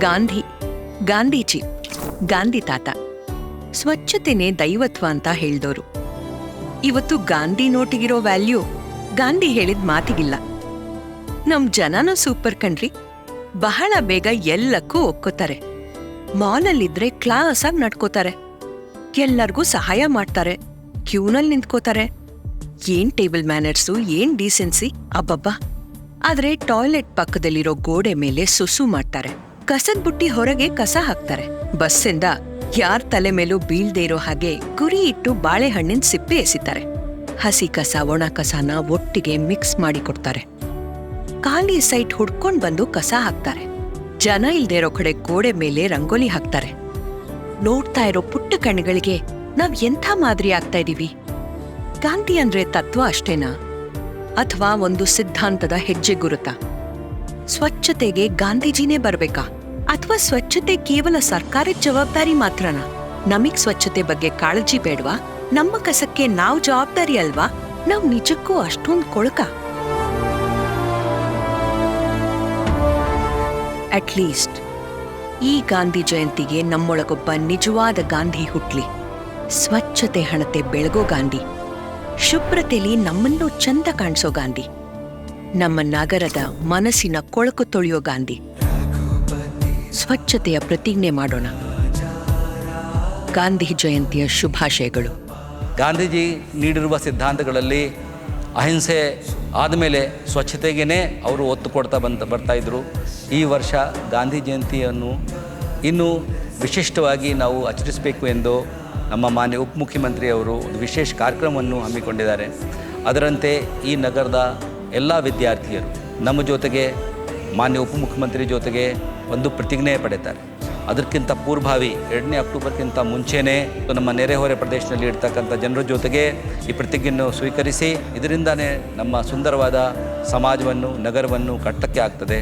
ಗಾಂಧಿ, ಗಾಂಧೀಜಿ, ಗಾಂಧಿ ತಾತ. ಸ್ವಚ್ಛತೆನೇ ದೈವತ್ವ ಅಂತ ಹೇಳ್ದೋರು. ಇವತ್ತು ಗಾಂಧಿ ನೋಟಿಗಿರೋ ವ್ಯಾಲ್ಯೂ ಗಾಂಧಿ ಹೇಳಿದ ಮಾತಿಗಿಲ್ಲ. ನಮ್ ಜನನೂ ಸೂಪರ್ ಕಣ್ರಿ. ಬಹಳ ಬೇಗ ಎಲ್ಲಕ್ಕೂ ಒಕ್ಕೋತಾರೆ. ಮಾಲಲ್ಲಿದ್ರೆ ಕ್ಲಾಸ್ ಆಗಿ ನಡ್ಕೋತಾರೆ. ಎಲ್ಲರಿಗೂ ಸಹಾಯ ಮಾಡ್ತಾರೆ. ಕ್ಯೂನಲ್ಲಿ ನಿಂತ್ಕೋತಾರೆ. ಏನ್ ಟೇಬಲ್ ಮ್ಯಾನರ್ಸು, ಏನ್ ಡೀಸೆನ್ಸಿ, ಅಬ್ಬಬ್ಬಾ. ಆದ್ರೆ ಟಾಯ್ಲೆಟ್ ಪಕ್ಕದಲ್ಲಿರೋ ಗೋಡೆ ಮೇಲೆ ಸುಸು ಮಾಡ್ತಾರೆ. ಕಸದ ಬುಟ್ಟಿ ಹೊರಗೆ ಕಸ ಹಾಕ್ತಾರೆ. ಬಸ್ಸಿಂದ ಯಾರ್ ತಲೆ ಮೇಲೂ ಬೀಳ್ದೇ ಇರೋ ಹಾಗೆ ಗುರಿ ಇಟ್ಟು ಬಾಳೆಹಣ್ಣಿನ ಸಿಪ್ಪೆ ಎಸಿತಾರೆ. ಹಸಿ ಕಸ, ಒಣ ಕಸನ ಒಟ್ಟಿಗೆ ಮಿಕ್ಸ್ ಮಾಡಿ ಕೊಡ್ತಾರೆ. ಖಾಲಿ ಸೈಟ್ ಹುಡ್ಕೊಂಡ್ ಬಂದು ಕಸ ಹಾಕ್ತಾರೆ. ಜನ ಇಲ್ದೇ ಇರೋ ಕಡೆ ಗೋಡೆ ಮೇಲೆ ರಂಗೋಲಿ ಹಾಕ್ತಾರೆ. ನೋಡ್ತಾ ಇರೋ ಪುಟ್ಟ ಕಣ್ಣುಗಳಿಗೆ ನಾವ್ ಎಂಥ ಮಾದರಿ ಆಗ್ತಾ ಇದೀವಿ? ಗಾಂಧಿ ಅಂದ್ರೆ ತತ್ವ ಅಷ್ಟೇನಾ? ಅಥವಾ ಒಂದು ಸಿದ್ಧಾಂತದ ಹೆಜ್ಜೆ ಗುರುತ? ಸ್ವಚ್ಛತೆಗೆ ಗಾಂಧೀಜಿನೇ ಬರ್ಬೇಕಾ? ಅಥವಾ ಸ್ವಚ್ಛತೆ ಕೇವಲ ಸರ್ಕಾರದ ಜವಾಬ್ದಾರಿ ಮಾತ್ರನಾ? ನಮಗ್ ಸ್ವಚ್ಛತೆ ಬಗ್ಗೆ ಕಾಳಜಿ ಬೇಡ್ವಾ? ನಮ್ಮ ಕಸಕ್ಕೆ ನಾವ್ ಜವಾಬ್ದಾರಿ ಅಲ್ವಾ? ನಾವ್ ನಿಜಕ್ಕೂ ಅಷ್ಟೊಂದ್ ಕೊಳಕ? ಅಟ್ಲೀಸ್ಟ್ ಈ ಗಾಂಧಿ ಜಯಂತಿಗೆ ನಮ್ಮೊಳಗೊಬ್ಬ ನಿಜವಾದ ಗಾಂಧಿ ಹುಟ್ಲಿ. ಸ್ವಚ್ಛತೆ ಹಣತೆ ಬೆಳಗೋ ಗಾಂಧಿ. ಶುಭ್ರತೆಲಿ ನಮ್ಮನ್ನು ಚಂದ ಕಾಣಿಸೋ ಗಾಂಧಿ. ನಮ್ಮ ನಗರದ ಮನಸ್ಸಿನ ಕೊಳಕು ತೊಳೆಯೋ ಗಾಂಧಿ. ಸ್ವಚ್ಛತೆಯ ಪ್ರತಿಜ್ಞೆ ಮಾಡೋಣ. ಗಾಂಧಿ ಜಯಂತಿಯ ಶುಭಾಶಯಗಳು. ಗಾಂಧೀಜಿ ನೀಡಿರುವ ಸಿದ್ಧಾಂತಗಳಲ್ಲಿ ಅಹಿಂಸೆ ಆದಮೇಲೆ ಸ್ವಚ್ಛತೆಗೇ ಅವರು ಒತ್ತು ಕೊಡ್ತಾ ಬಂತ ಬರ್ತಾಯಿದ್ರು ಈ ವರ್ಷ ಗಾಂಧಿ ಜಯಂತಿಯನ್ನು ಇನ್ನೂ ವಿಶಿಷ್ಟವಾಗಿ ನಾವು ಆಚರಿಸಬೇಕು ಎಂದು ನಮ್ಮ ಮಾನ್ಯ ಉಪಮುಖ್ಯಮಂತ್ರಿಯವರು ಒಂದು ವಿಶೇಷ ಕಾರ್ಯಕ್ರಮವನ್ನು ಹಮ್ಮಿಕೊಂಡಿದ್ದಾರೆ. ಅದರಂತೆ ಈ ನಗರದ ಎಲ್ಲ ವಿದ್ಯಾರ್ಥಿಯರು ನಮ್ಮ ಜೊತೆಗೆ, ಮಾನ್ಯ ಉಪಮುಖ್ಯಮಂತ್ರಿ ಜೊತೆಗೆ ಒಂದು ಪ್ರತಿಜ್ಞೆ ಪಡೆತಾರೆ ಅದಕ್ಕಿಂತ ಪೂರ್ವಭಾವಿ ಎರಡನೇ ಅಕ್ಟೋಬರ್ಗಿಂತ ಮುಂಚೆನೇ ನಮ್ಮ ನೆರೆಹೊರೆ ಪ್ರದೇಶದಲ್ಲಿ ಇರ್ತಕ್ಕಂಥ ಜನರ ಜೊತೆಗೆ ಈ ಪ್ರತಿಜ್ಞೆಯನ್ನು ಸ್ವೀಕರಿಸಿ ಇದರಿಂದಾನೇ ನಮ್ಮ ಸುಂದರವಾದ ಸಮಾಜವನ್ನು, ನಗರವನ್ನು ಕಟ್ಟಕ್ಕೆ ಆಗ್ತದೆ.